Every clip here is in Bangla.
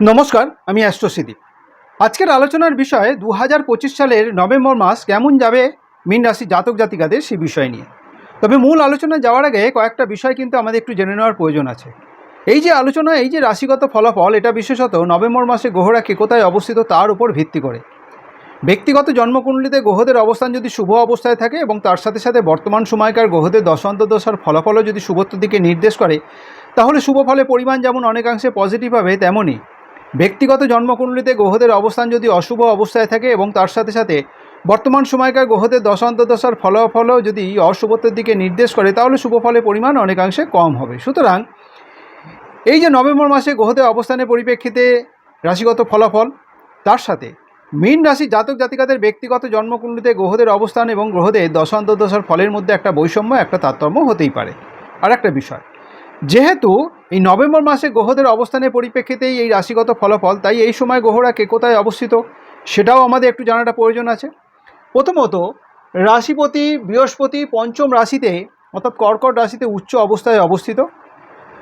নমস্কার, আমি অ্যাস্ট্রোসিদি। আজকের আলোচনার বিষয় দু হাজার পঁচিশ সালের নভেম্বর মাস কেমন যাবে মীন রাশি জাতক জাতিকাদের সেই বিষয় নিয়ে। তবে মূল আলোচনায় যাওয়ার আগে কয়েকটা বিষয় কিন্তু আমাদের একটু জেনে নেওয়ার প্রয়োজন আছে। এই যে আলোচনা এই যে রাশিগত ফলাফল, এটা বিশেষত নভেম্বর মাসে গ্রহরা কে কোথায় অবস্থিত তার উপর ভিত্তি করে। ব্যক্তিগত জন্মকুণ্ডলিতে গ্রহদের অবস্থান যদি শুভ অবস্থায় থাকে এবং তার সাথে সাথে বর্তমান সময়কার গ্রহদের দশান্ত দশার ফলাফলও যদি শুভত্ব দিকে নির্দেশ করে, তাহলে শুভ ফলের পরিমাণ যেমন অনেকাংশে পজিটিভ হবে তেমনই ব্যক্তিগত জন্মকুণ্ডলিতে গ্রহদের অবস্থান যদি অশুভ অবস্থায় থাকে এবং তার সাথে সাথে বর্তমান সময়কার গ্রহদের দশান্ত দশার ফলাফলও যদি অশুভত্বের দিকে নির্দেশ করে, তাহলে শুভ ফলের পরিমাণ অনেকাংশে কম হবে। সুতরাং এই যে নভেম্বর মাসে গ্রহদের অবস্থানের পরিপ্রেক্ষিতে রাশিগত ফলাফল, তার সাথে মীন রাশি জাতক জাতিকাদের ব্যক্তিগত জন্মকুণ্ডলিতে গ্রহদের অবস্থান এবং গ্রহদের দশান্ত দশার ফলের মধ্যে একটা বৈষম্য, একটা তারতম্য হতেই পারে। আর একটা বিষয়, যেহেতু এই নভেম্বর মাসে গ্রহদের অবস্থানের পরিপ্রেক্ষিতেই এই রাশিগত ফলাফল, তাই এই সময় গ্রহরা কে কোথায় অবস্থিত সেটাও আমাদের একটু জানাটা প্রয়োজন আছে। প্রথমত, রাশিপতি বৃহস্পতি পঞ্চম রাশিতে, অর্থাৎ কর্কট রাশিতে উচ্চ অবস্থায় অবস্থিত।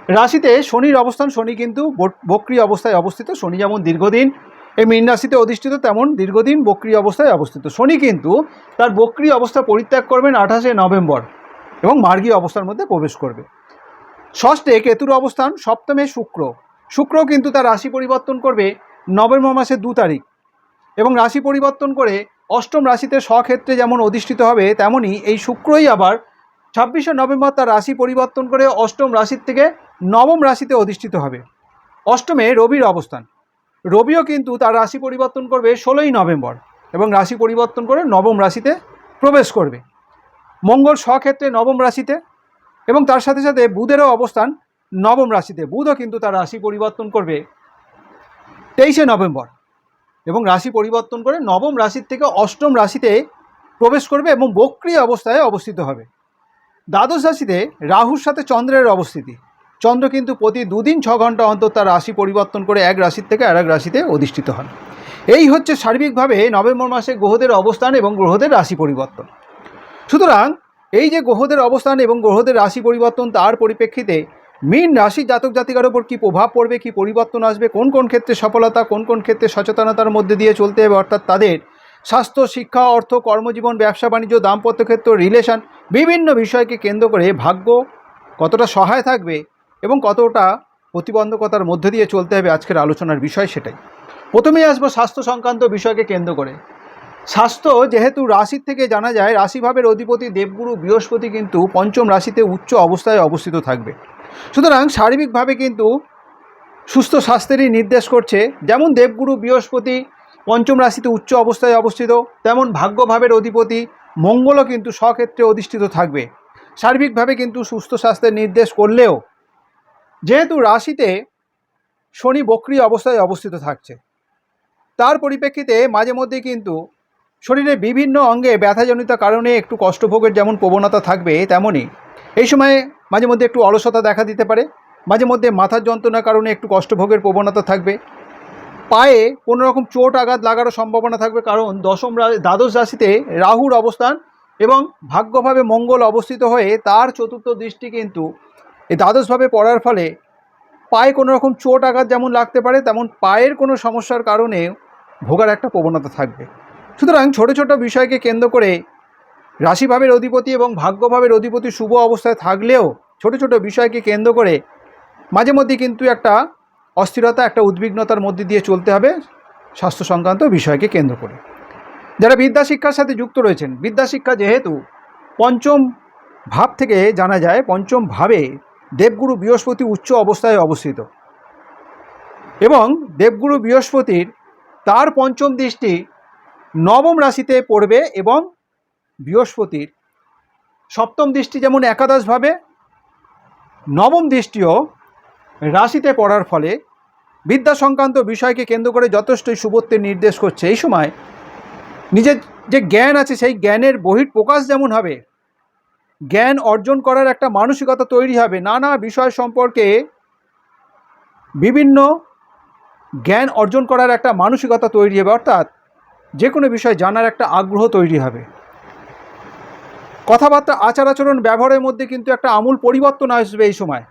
রাশিতে শনির অবস্থান, শনি কিন্তু বক- বক্রী অবস্থায় অবস্থিত, শনি যেমন দীর্ঘদিন এই মীন রাশিতে অধিষ্ঠিত, তেমন দীর্ঘদিন বক্রী অবস্থায় অবস্থিত। শনি কিন্তু তার বক্রী অবস্থা পরিত্যাগ করবেন আঠাশে নভেম্বর এবং মার্গী অবস্থার মধ্যে প্রবেশ করবে। ষষ্ঠে কেতুর অবস্থান, সপ্তমে শুক্র। শুক্র কিন্তু তার রাশি পরিবর্তন করবে নভেম্বর মাসের দু তারিখ এবং রাশি পরিবর্তন করে অষ্টম রাশিতে স্বক্ষেত্রে যেমন অধিষ্ঠিত হবে, তেমনই এই শুক্রই আবার ছাব্বিশে নভেম্বর তার রাশি পরিবর্তন করে অষ্টম রাশির থেকে নবম রাশিতে অধিষ্ঠিত হবে। অষ্টমে রবির অবস্থান। রবিও কিন্তু তার রাশি পরিবর্তন করবে ষোলোই নভেম্বর এবং রাশি পরিবর্তন করে নবম রাশিতে প্রবেশ করবে। মঙ্গল স্বক্ষেত্রে নবম রাশিতে এবং তার সাথে সাথে বুধেরও অবস্থান নবম রাশিতে। বুধও কিন্তু তার রাশি পরিবর্তন করবে তেইশে নভেম্বর এবং রাশি পরিবর্তন করে নবম রাশির থেকে অষ্টম রাশিতে প্রবেশ করবে এবং বক্রিয় অবস্থায় অবস্থিত হবে। দ্বাদশ রাশিতে রাহুর সাথে চন্দ্রের অবস্থিতি। চন্দ্র কিন্তু প্রতি দুদিন ছ ঘণ্টা অন্তর তার রাশি পরিবর্তন করে এক রাশির থেকে আর এক রাশিতে অধিষ্ঠিত হন। এই হচ্ছে সার্বিকভাবে নভেম্বর মাসে গ্রহদের অবস্থান এবং গ্রহদের রাশি পরিবর্তন। সুতরাং এই যে গ্রহদের অবস্থান এবং গ্রহদের রাশি পরিবর্তন তার পরিপ্রেক্ষিতে মীন রাশি জাতক জাতিকার ওপর কী প্রভাব পড়বে, কী পরিবর্তন আসবে, কোন কোন ক্ষেত্রে সফলতা, কোন কোন ক্ষেত্রে সচেতনতার মধ্যে দিয়ে চলতে হবে, অর্থাৎ তাদের স্বাস্থ্য, শিক্ষা, অর্থ, কর্মজীবন, ব্যবসা, বাণিজ্য, দাম্পত্য ক্ষেত্র রিলেশন বিভিন্ন বিষয়কে কেন্দ্র করে ভাগ্য কতটা সহায় থাকবে এবং কতটা প্রতিবন্ধকতার মধ্যে দিয়ে চলতে হবে আজকের আলোচনার বিষয় সেটাই। প্রথমেই আসব স্বাস্থ্য সংক্রান্ত বিষয়কে কেন্দ্র করে। স্বাস্থ্য যেহেতু রাশির থেকে জানা যায়, রাশিভাবের অধিপতি দেবগুরু বৃহস্পতি কিন্তু পঞ্চম রাশিতে উচ্চ অবস্থায় অবস্থিত থাকবে। সুতরাং শারীরিকভাবে কিন্তু সুস্থ স্বাস্থ্যেরই নির্দেশ করছে। যেমন দেবগুরু বৃহস্পতি পঞ্চম রাশিতে উচ্চ অবস্থায় অবস্থিত, তেমন ভাগ্যভাবের অধিপতি মঙ্গলও কিন্তু স্বক্ষেত্রে অধিষ্ঠিত থাকবে। সার্বিকভাবে কিন্তু সুস্থ স্বাস্থ্যের নির্দেশ করলেও যেহেতু রাশিতে শনি বক্রি অবস্থায় অবস্থিত থাকছে, তার পরিপ্রেক্ষিতে মাঝে মধ্যে কিন্তু শরীরের বিভিন্ন অঙ্গে ব্যথাজনিত কারণে একটু কষ্টভোগের যেমন প্রবণতা থাকবে তেমনই। এই সময়ে মাঝে মধ্যে একটু অলসতা দেখা দিতে পারে। মাঝে মধ্যে মাথার যন্ত্রণার কারণে একটু কষ্টভোগের প্রবণতা থাকবে। পায়ে কোনো রকম চোট আঘাত লাগারও সম্ভাবনা থাকবে কারণ দশম দ্বাদশ রাশিতে রাহুর অবস্থান এবং ভাগ্যভাবে মঙ্গল অবস্থিত হয়ে তার চতুর্থ দৃষ্টি কিন্তু এই দ্বাদশভাবে পড়ার ফলে পায়ে কোনো রকম চোট আঘাত যেমন লাগতে পারে, তেমন পায়ের কোনো সমস্যার কারণে ভোগার একটা প্রবণতা থাকবে। সুতরাং ছোট ছোট বিষয়কে কেন্দ্র করে রাশিভাবের অধিপতি এবং ভাগ্যভাবের অধিপতি শুভ অবস্থায় থাকলেও ছোট ছোট বিষয়কে কেন্দ্র করে মাঝে মধ্যে কিন্তু একটা অস্থিরতা, একটা উদ্বিগ্নতার মধ্যে দিয়ে চলতে হবে স্বাস্থ্য সংক্রান্ত বিষয়কে কেন্দ্র করে। যারা বিদ্যা শিক্ষার সাথে যুক্ত রয়েছেন, বিদ্যা শিক্ষা যেহেতু পঞ্চম ভাব থেকে জানা যায়, পঞ্চম ভাবে দেবগুরু বৃহস্পতি উচ্চ অবস্থায় অবস্থিত এবং দেবগুরু বৃহস্পতির তার পঞ্চম দৃষ্টি নবম রাশিতে পড়বে এবং বৃহস্পতির। সপ্তম দৃষ্টি যেমন একাদশভাবে, নবম দৃষ্টিও রাশিতে পড়ার ফলে বিদ্যা সংক্রান্ত বিষয়কে কেন্দ্র করে যথেষ্টই শুভত্বের নির্দেশ করছে। এই সময় নিজের যে জ্ঞান আছে, সেই জ্ঞানের বহির প্রকাশ যেমন হবে, জ্ঞান অর্জন করার একটা মানসিকতা তৈরি হবে। নানা বিষয় সম্পর্কে বিভিন্ন জ্ঞান অর্জন করার একটা মানসিকতা তৈরি হবে। অর্থাৎ যে কোনো বিষয় জানার একটা আগ্রহ তৈরি হবে। কথাবার্তা আচার আচরণ ব্যবহারের মধ্যে কিন্তু একটা আমূল পরিবর্তন আসবে এই সময়।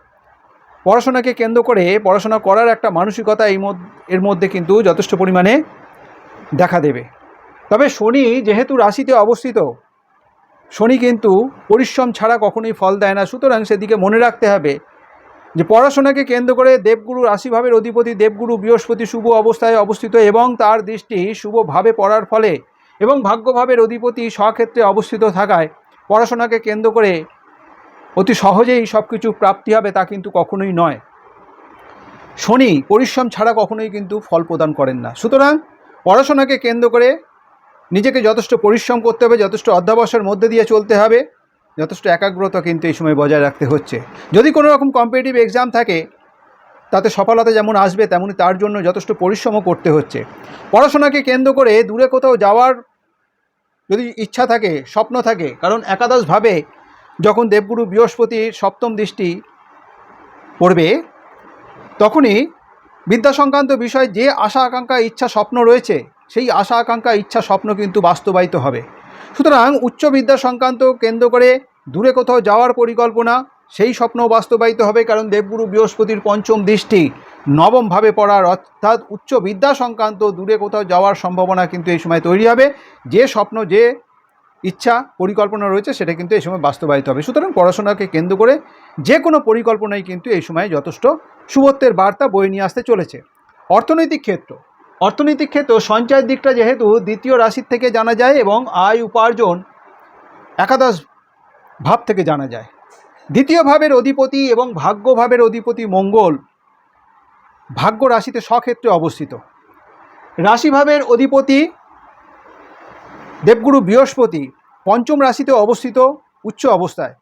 পড়াশোনাকে কেন্দ্র করে পড়াশোনা করার একটা মানসিকতা এই এর মধ্যে কিন্তু যথেষ্ট পরিমাণে দেখা দেবে। তবে শনি যেহেতু রাশিতে অবস্থিত, শনি কিন্তু পরিশ্রম ছাড়া কখনোই ফল দেয় না। সুতরাং সেদিকে মনে রাখতে হবে যে পড়াশোনাকে কেন্দ্র করে দেবগুরু রাশিভাবের অধিপতি দেবগুরু বৃহস্পতি শুভ অবস্থায় অবস্থিত এবং তার দৃষ্টি শুভভাবে পড়ার ফলে এবং ভাগ্যভাবের অধিপতি স্বক্ষেত্রে অবস্থিত থাকায় পড়াশোনাকে কেন্দ্র করে অতি সহজেই সব কিছু প্রাপ্তি হবে তা কিন্তু কখনোই নয়। শনি পরিশ্রম ছাড়া কখনোই কিন্তু ফল প্রদান করেন না। সুতরাং পড়াশোনাকে কেন্দ্র করে নিজেকে যথেষ্ট পরিশ্রম করতে হবে, যথেষ্ট অধ্যাবসায়ের মধ্যে দিয়ে চলতে হবে। যথেষ্ট একাগ্রতা কিন্তু এই সময় বজায় রাখতে হচ্ছে। যদি কোনো রকম কম্পিটিটিভ এক্সাম থাকে, তাতে সফলতা যেমন আসবে, তেমনি তার জন্য যথেষ্ট পরিশ্রমও করতে হচ্ছে। পড়াশোনাকে কেন্দ্র করে দূরে কোথাও যাওয়ার যদি ইচ্ছা থাকে, স্বপ্ন থাকে, কারণ একাদশভাবে যখন দেবগুরু বৃহস্পতির সপ্তম দৃষ্টি পড়বে, তখনই বিদ্যা সংক্রান্ত বিষয়ে যে আশা, আকাঙ্ক্ষা, ইচ্ছা, স্বপ্ন রয়েছে, সেই আশা, আকাঙ্ক্ষা, ইচ্ছা, স্বপ্ন কিন্তু বাস্তবায়িত হবে। সুতরাং উচ্চ বিদ্যা সংক্রান্ত কেন্দ্র করে দূরে কোথাও যাওয়ার পরিকল্পনা, সেই স্বপ্ন বাস্তবায়িত হবে কারণ দেবগুরু বৃহস্পতির পঞ্চম দৃষ্টি নবমভাবে পড়ার অর্থাৎ উচ্চ বিদ্যা সংক্রান্ত দূরে কোথাও যাওয়ার সম্ভাবনা কিন্তু এই সময় তৈরি হবে। যে স্বপ্ন, যে ইচ্ছা, পরিকল্পনা রয়েছে সেটা কিন্তু এই সময় বাস্তবায়িত হবে। সুতরাং পড়াশোনাকে কেন্দ্র করে যে কোনো পরিকল্পনাই কিন্তু এই সময় যথেষ্ট শুভত্বের বার্তা বয়ে নিয়ে আসতে চলেছে। অর্থনৈতিক ক্ষেত্র। অর্থনৈতিক ক্ষেত্র, সঞ্চয়ের দিকটা যেহেতু দ্বিতীয় রাশির থেকে জানা যায় এবং আয় উপার্জন একাদশ ভাব থেকে জানা যায়। দ্বিতীয় ভাবের অধিপতি এবং ভাগ্যভাবের অধিপতি মঙ্গল ভাগ্য রাশিতে স্বক্ষেত্রে অবস্থিত। রাশিভাবের অধিপতি দেবগুরু বৃহস্পতি পঞ্চম রাশিতে অবস্থিত উচ্চ অবস্থায়।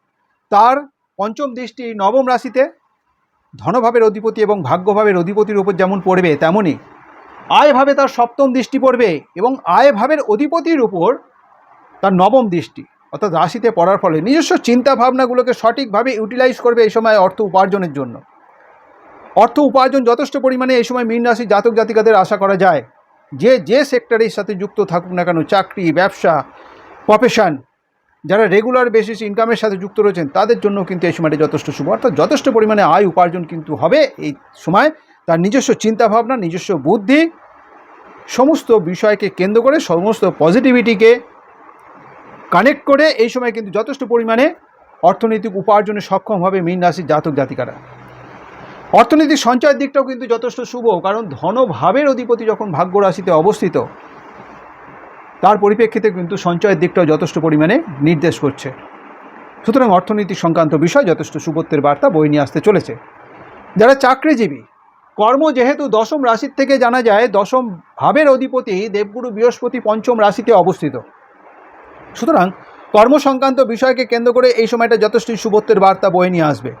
তার পঞ্চম দৃষ্টি নবম রাশিতে ধনভাবের অধিপতি এবং ভাগ্যভাবের অধিপতির উপর যেমন পড়বে তেমনই আয়ভাবে তার সপ্তম দৃষ্টি পড়বে এবং আয়ভাবের অধিপতির উপর তার নবম দৃষ্টি। অর্থাৎ রাশিতে পড়ার ফলে নিজস্ব চিন্তা ভাবনাগুলোকে সঠিকভাবে ইউটিলাইজ করবে এই সময় অর্থ উপার্জনের জন্য। অর্থ উপার্জন যথেষ্ট পরিমাণে এই সময় মীন রাশির জাতক জাতিকাদের আশা করা যায়। যে যে সেক্টরের সাথে যুক্ত থাকুক না কেন, চাকরি, ব্যবসা প্রফেশন যারা রেগুলার বেসিস ইনকামের সাথে যুক্ত রয়েছেন, তাদের জন্য কিন্তু এই সময়টা যথেষ্ট শুভ। অর্থাৎ যথেষ্ট পরিমাণে আয় উপার্জন কিন্তু হবে এই সময়। তার নিজস্ব চিন্তাভাবনা, নিজস্ব বুদ্ধি, সমস্ত বিষয়কে কেন্দ্র করে, সমস্ত পজিটিভিটিকে কানেক্ট করে এই সময় কিন্তু যথেষ্ট পরিমাণে অর্থনৈতিক উপার্জনে সক্ষম হবে মীন রাশির জাতক জাতিকারা। অর্থনৈতিক সঞ্চয়ের দিকটাও কিন্তু যথেষ্ট শুভ, কারণ ধনভাবের অধিপতি যখন ভাগ্য রাশিতে অবস্থিত, তার পরিপ্রেক্ষিতে কিন্তু সঞ্চয়ের দিকটাও যথেষ্ট পরিমাণে নির্দেশ করছে। সুতরাং অর্থনীতি সংক্রান্ত বিষয় যথেষ্ট শুভত্বের বার্তা বই নিয়ে আসতে চলেছে। যারা চাকরিজীবী, কর্ম যেহেতু দশম রাশির থেকে জানা যায়, দশম ভাবের অধিপতি দেবগুরু বৃহস্পতি পঞ্চম রাশিতে অবস্থিত। সুতরাং কর্মসংক্রান্ত বিষয়কে কেন্দ্র করে এই সময়টা যথেষ্ট শুভত্বের বার্তা বয়ে নিয়ে আসবে।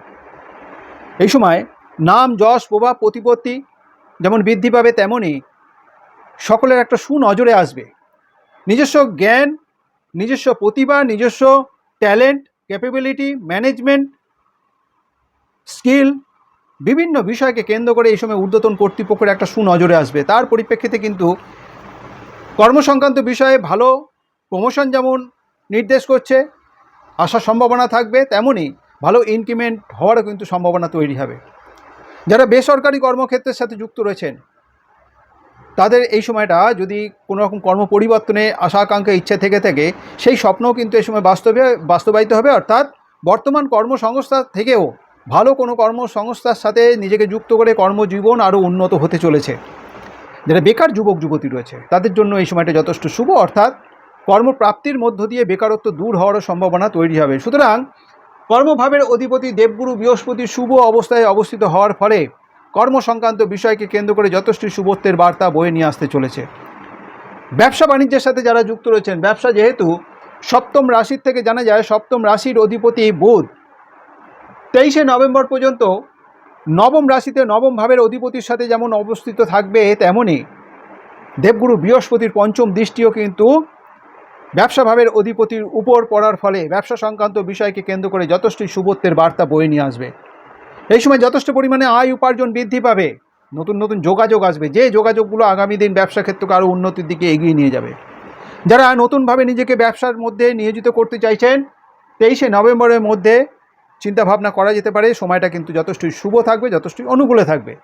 এই সময় নাম, যশ, প্রভাব, প্রতিপত্তি যেমন বৃদ্ধি পাবে তেমনই সকলের একটা সুনজরে আসবে। নিজস্ব জ্ঞান, নিজস্ব প্রতিভা, নিজস্ব ট্যালেন্ট, ক্যাপেবিলিটি, ম্যানেজমেন্ট, স্কিল বিভিন্ন বিষয়কে কেন্দ্র করে এই সময় ঊর্ধ্বতন কর্তৃপক্ষের একটা সুনজরে আসবে। তার পরিপ্রেক্ষিতে কিন্তু কর্মসংক্রান্ত বিষয়ে ভালো প্রমোশন যেমন নির্দেশ করছে, আসার সম্ভাবনা থাকবে তেমনই ভালো ইনক্রিমেন্ট হওয়ারও কিন্তু সম্ভাবনা তৈরি হবে। যারা বেসরকারি কর্মক্ষেত্রের সাথে যুক্ত রয়েছেন, তাদের এই সময়টা যদি কোনো রকম কর্ম পরিবর্তনে আশা আকাঙ্ক্ষা ইচ্ছে থেকে থাকে, সেই স্বপ্নও কিন্তু এই সময় বাস্তবে, বাস্তবায়িত হবে। অর্থাৎ বর্তমান কর্মসংস্থা থেকেও ভালো কোনো কর্মসংস্থার সাথে নিজেকে যুক্ত করে কর্মজীবন আরও উন্নত হতে চলেছে। যারা বেকার যুবক যুবতী রয়েছে, তাদের জন্য এই সময়টা যথেষ্ট শুভ। অর্থাৎ কর্মপ্রাপ্তির মধ্য দিয়ে বেকারত্ব দূর হওয়ারও সম্ভাবনা তৈরি হবে। সুতরাং কর্মভাবের অধিপতি দেবগুরু বৃহস্পতি শুভ অবস্থায় অবস্থিত হওয়ার ফলে কর্ম সংক্রান্ত বিষয়কে কেন্দ্র করে যথেষ্ট শুভত্বের বার্তা বয়ে নিয়ে আসতে চলেছে। ব্যবসা বাণিজ্যের সাথে যারা যুক্ত রয়েছেন, ব্যবসা যেহেতু সপ্তম রাশির থেকে জানা যায় সপ্তম রাশির অধিপতি বুধ। তেইশে নভেম্বর পর্যন্ত নবম রাশিতে নবম ভাবের অধিপতির সাথে যেমন অবস্থিত থাকবে তেমনই দেবগুরু বৃহস্পতির পঞ্চম দৃষ্টিও কিন্তু ব্যবসা ভাবের অধিপতির উপর পড়ার ফলে ব্যবসা সংক্রান্ত বিষয়কে কেন্দ্র করে যথেষ্টই শুভত্বের বার্তা বয়ে নিয়ে আসবে। এই সময় যথেষ্ট পরিমাণে আয় উপার্জন বৃদ্ধি পাবে। নতুন নতুন যোগাযোগ আসবে। যে যোগাযোগগুলো আগামী দিন ব্যবসা ক্ষেত্রকে আরও উন্নতির দিকে এগিয়ে নিয়ে যাবে। যারা নতুনভাবে নিজেকে ব্যবসার মধ্যে নিয়োজিত করতে চাইছেন, তেইশে নভেম্বরের মধ্যে চিন্তাভাবনা করা যেতে পারে। সময়টা কিন্তু যথেষ্টই শুভ থাকবে, যথেষ্টই অনুকূলে থাকবে।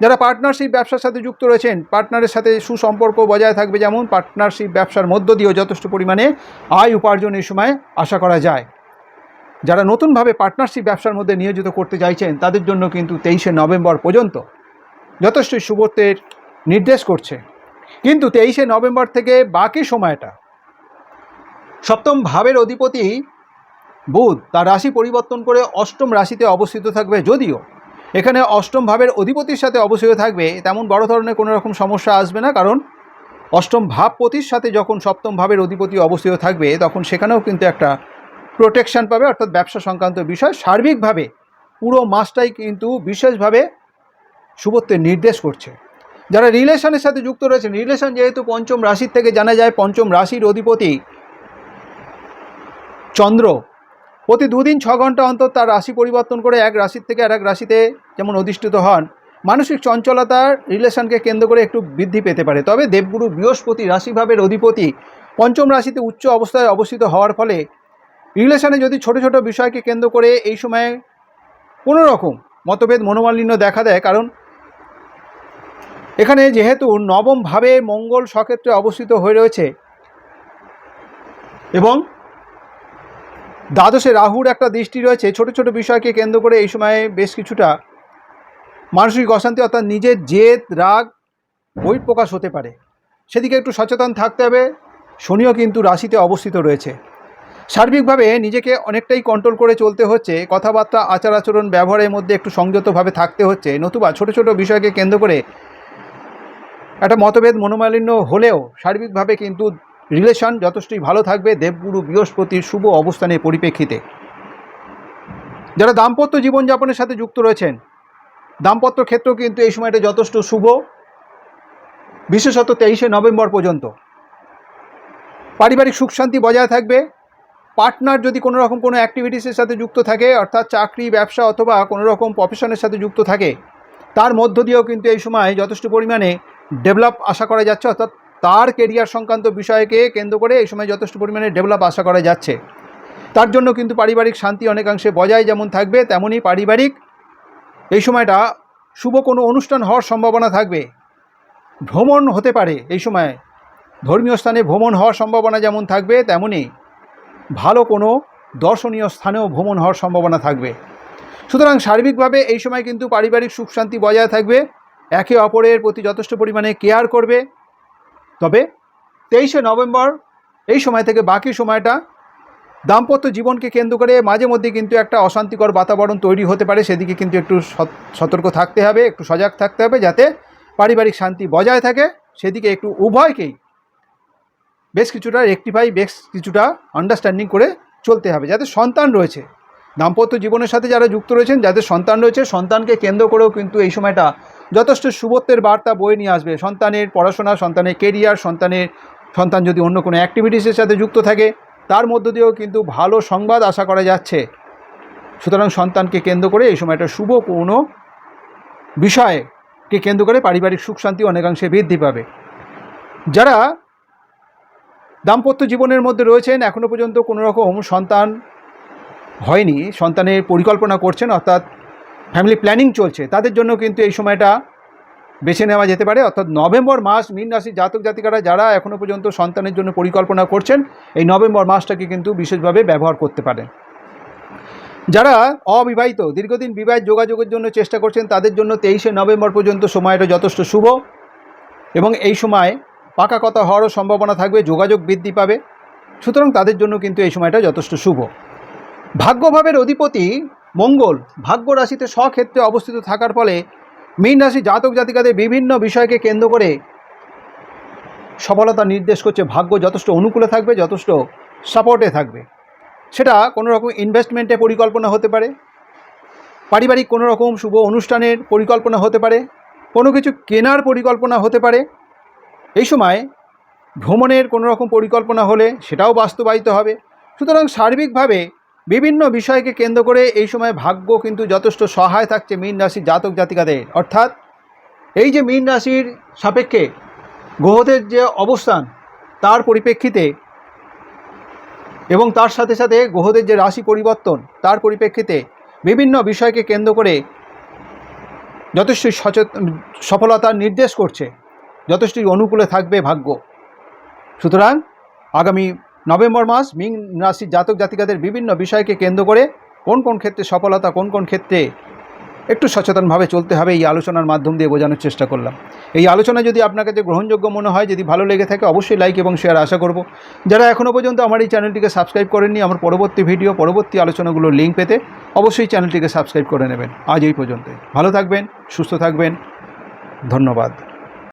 যারা পার্টনারশিপ ব্যবসার সাথে যুক্ত রয়েছেন পার্টনারের সাথে সুসম্পর্ক বজায় থাকবে যেমন পার্টনারশিপ ব্যবসার মধ্য দিয়েও যথেষ্ট পরিমাণে আয় উপার্জন এই সময় আশা করা যায়। যারা নতুনভাবে পার্টনারশিপ ব্যবসার মধ্যে নিয়োজিত করতে চাইছেন, তাদের জন্য কিন্তু তেইশে নভেম্বর পর্যন্ত যথেষ্টই শুভত্বের নির্দেশ করছে। কিন্তু তেইশে নভেম্বর থেকে বাকি সময়টা, সপ্তম ভাবের অধিপতি বুধ তার রাশি পরিবর্তন করে অষ্টম রাশিতে অবস্থিত থাকবে যদিও এখানে অষ্টম ভাবের অধিপতির সাথে অবস্থিত থাকবে, তেমন বড় ধরনের কোনো রকম সমস্যা আসবে না, কারণ অষ্টম ভাবপতির সাথে যখন সপ্তম ভাবের অধিপতি অবস্থিত থাকবে, তখন সেখানেও কিন্তু একটা প্রোটেকশন পাবে, অর্থাৎ ব্যবসা সংক্রান্ত বিষয়। সার্বিকভাবে পুরো মাসটাই কিন্তু বিশেষভাবে শুভত্বের নির্দেশ করছে। যারা রিলেশনের সাথে যুক্ত রয়েছেন রিলেশন যেহেতু পঞ্চম রাশির থেকে জানা যায়, পঞ্চম রাশির অধিপতি চন্দ্র প্রতি দুদিন ছ ঘণ্টা অন্তর তার রাশি পরিবর্তন করে এক রাশির থেকে আর এক রাশিতে যেমন অধিষ্ঠিত হন। মানসিক চঞ্চলতার রিলেশনকে কেন্দ্র করে একটু বৃদ্ধি পেতে পারে। তবে দেবগুরু বৃহস্পতি রাশিভাবের অধিপতি পঞ্চম রাশিতে উচ্চ অবস্থায় অবস্থিত হওয়ার ফলে রিলেশনে যদি ছোট ছোট বিষয়কে কেন্দ্র করে এই সময়ে কোনো রকম মতভেদ, মনোমালিন্য দেখা দেয়, কারণ এখানে যেহেতু নবমভাবে মঙ্গল সক্ষেত্রে অবস্থিত হয়ে রয়েছে এবং দ্বাদশে রাহুর একটা দৃষ্টি রয়েছে। ছোট ছোট বিষয়কে কেন্দ্র করে এই সময়ে বেশ কিছুটা মানসিক অশান্তি, অর্থাৎ নিজের জেদ, রাগ বহিঃপ্রকাশ হতে পারে। সেদিকে একটু সচেতন থাকতে হবে। শনিও কিন্তু রাশিতে অবস্থিত রয়েছে। সার্বিকভাবে নিজেকে অনেকটাই কন্ট্রোল করে চলতে হচ্ছে। কথাবার্তা আচার আচরণ ব্যবহারের মধ্যে একটু সংযতভাবে থাকতে হচ্ছে। নতুবা ছোট ছোট বিষয়কে কেন্দ্র করে একটা মতভেদ, মনোমালিন্য হলেও সার্বিকভাবে কিন্তু রিলেশন যথেষ্টই ভালো থাকবে। দেবগুরু বৃহস্পতির শুভ অবস্থানের পরিপ্রেক্ষিতে। যারা দাম্পত্য জীবনযাপনের সাথে যুক্ত রয়েছেন, দাম্পত্য ক্ষেত্র কিন্তু এই সময়টা যথেষ্ট শুভ। বিশেষত তেইশে নভেম্বর পর্যন্ত। পারিবারিক সুখ শান্তি বজায় থাকবে। পার্টনার যদি কোনো রকম কোনো অ্যাক্টিভিটিসের সাথে যুক্ত থাকে, অর্থাৎ চাকরি, ব্যবসা অথবা কোনো রকম প্রফেশনের সাথে যুক্ত থাকে, তার মধ্য দিয়েও কিন্তু এই সময় যথেষ্ট পরিমাণে ডেভেলপ আশা করা যাচ্ছে, অর্থাৎ তার কেরিয়ার সংক্রান্ত বিষয়কে কেন্দ্র করে এই সময় যথেষ্ট পরিমাণে ডেভেলপ আশা করা যাচ্ছে। তার জন্য কিন্তু পারিবারিক শান্তি অনেকাংশে বজায় যেমন থাকবে, তেমনই পারিবারিক এই সময়টা শুভ কোনো অনুষ্ঠান হওয়ার সম্ভাবনা থাকবে। ভ্রমণ হতে পারে এই সময়। ধর্মীয় স্থানে ভ্রমণ হওয়ার সম্ভাবনা যেমন থাকবে, তেমনই ভালো কোনো দর্শনীয় স্থানেও ভ্রমণ হওয়ার সম্ভাবনা থাকবে। সুতরাং সার্বিকভাবে এই সময় কিন্তু পারিবারিক সুখ শান্তি বজায় থাকবে। একে অপরের প্রতি যথেষ্ট পরিমাণে কেয়ার করবে। তবে তেইশে নভেম্বর এই সময় থেকে বাকি সময়টা দাম্পত্য জীবনকে কেন্দ্র করে মাঝে মধ্যে কিন্তু একটা অশান্তিকর বাতাবরণ তৈরি হতে পারে। সেদিকে কিন্তু একটু সত- সতর্ক থাকতে হবে, একটু সজাগ থাকতে হবে যাতে পারিবারিক শান্তি বজায় থাকে। সেদিকে একটু উভয়কেই বেশ কিছুটা রেকটিফাই বেশ কিছুটা আন্ডারস্ট্যান্ডিং করে চলতে হবে। যাতে সন্তান রয়েছে, দাম্পত্য জীবনের সাথে যারা যুক্ত রয়েছেন, যাদের সন্তান রয়েছে, সন্তানকে কেন্দ্র করেও কিন্তু এই সময়টা যথেষ্ট শুভত্বের বার্তা বয়ে নিয়ে আসবে। সন্তানের পড়াশোনা, সন্তানের কেরিয়ার সন্তানের, সন্তান যদি অন্য কোনো অ্যাক্টিভিটিসের সাথে যুক্ত থাকে, তার মধ্য দিয়েও কিন্তু ভালো সংবাদ আশা করা যাচ্ছে। সুতরাং সন্তানকে কেন্দ্র করে এই সময়টা শুভ কোনো বিষয়কে কেন্দ্র করে পারিবারিক সুখ শান্তি অনেকাংশে বৃদ্ধি পাবে। যারা দাম্পত্য জীবনের মধ্যে রয়েছেন এখনও পর্যন্ত কোনো রকম সন্তান হয়নি। সন্তানের পরিকল্পনা করছেন, অর্থাৎ ফ্যামিলি প্ল্যানিং চলছে। তাদের জন্য কিন্তু এই সময়টা বেছে নেওয়া যেতে পারে। অর্থাৎ নভেম্বর মাস মীন রাশির জাতক জাতিকারা যারা এখনও পর্যন্ত সন্তানের জন্য পরিকল্পনা করছেন, এই নভেম্বর মাসটাকে কিন্তু বিশেষভাবে ব্যবহার করতে পারেন যারা অবিবাহিত, দীর্ঘদিন বিবাহ যোগাযোগের জন্য চেষ্টা করছেন, তাদের জন্য তেইশে নভেম্বর পর্যন্ত সময়টা যথেষ্ট শুভ এবং এই সময় পাকা কথা হওয়ারও সম্ভাবনা থাকবে, যোগাযোগ বৃদ্ধি পাবে। সুতরাং তাদের জন্য কিন্তু এই সময়টা যথেষ্ট শুভ। ভাগ্যভাবের অধিপতি মঙ্গল ভাগ্য রাশিতে স্বক্ষেত্রে অবস্থিত থাকার ফলে মীন রাশি জাতক জাতিকাদের বিভিন্ন বিষয়কে কেন্দ্র করে সফলতা নির্দেশ করছে। ভাগ্য যথেষ্ট অনুকূলে থাকবে, যথেষ্ট সাপোর্টে থাকবে। সেটা কোনো রকম পরিকল্পনা হতে পারে, পারিবারিক কোনো রকম শুভ অনুষ্ঠানের পরিকল্পনা হতে পারে, কোনো কিছু কেনার পরিকল্পনা হতে পারে। এই সময় ভ্রমণের কোনো রকম পরিকল্পনা হলে সেটাও বাস্তবায়িত হবে। সুতরাং সার্বিকভাবে বিভিন্ন বিষয়কে কেন্দ্র করে এই সময় ভাগ্য কিন্তু যথেষ্ট সহায় থাকছে মীন রাশির জাতক জাতিকাদের। অর্থাৎ এই যে মীন রাশির সাপেক্ষে গ্রহদের যে অবস্থান, তার পরিপ্রেক্ষিতে এবং তার সাথে সাথে গ্রহদের যে রাশি পরিবর্তন, তার পরিপ্রেক্ষিতে বিভিন্ন বিষয়কে কেন্দ্র করে যথেষ্ট সচেতন সফলতার নির্দেশ করছে। যথেষ্টই অনুকূলে থাকবে ভাগ্য। সুতরাং আগামী নভেম্বর মাস মিং রাশির জাতক জাতিকাদের বিভিন্ন বিষয়কে কেন্দ্র করে কোন কোন ক্ষেত্রে সফলতা, কোন কোন ক্ষেত্রে একটু সচেতনভাবে চলতে হবে এই আলোচনার মাধ্যম দিয়ে বোঝানোর চেষ্টা করলাম। এই আলোচনা যদি আপনার কাছে গ্রহণযোগ্য মনে হয়, যদি ভালো লেগে থাকে অবশ্যই লাইক এবং শেয়ার আশা করব। যারা এখনও পর্যন্ত আমার এই চ্যানেলটিকে সাবস্ক্রাইব করেননি, আমার পরবর্তী ভিডিও পরবর্তী আলোচনাগুলোর লিঙ্ক পেতে অবশ্যই চ্যানেলটিকে সাবস্ক্রাইব করে নেবেন। আজ এই পর্যন্তই। ভালো থাকবেন, সুস্থ থাকবেন। ধন্যবাদ।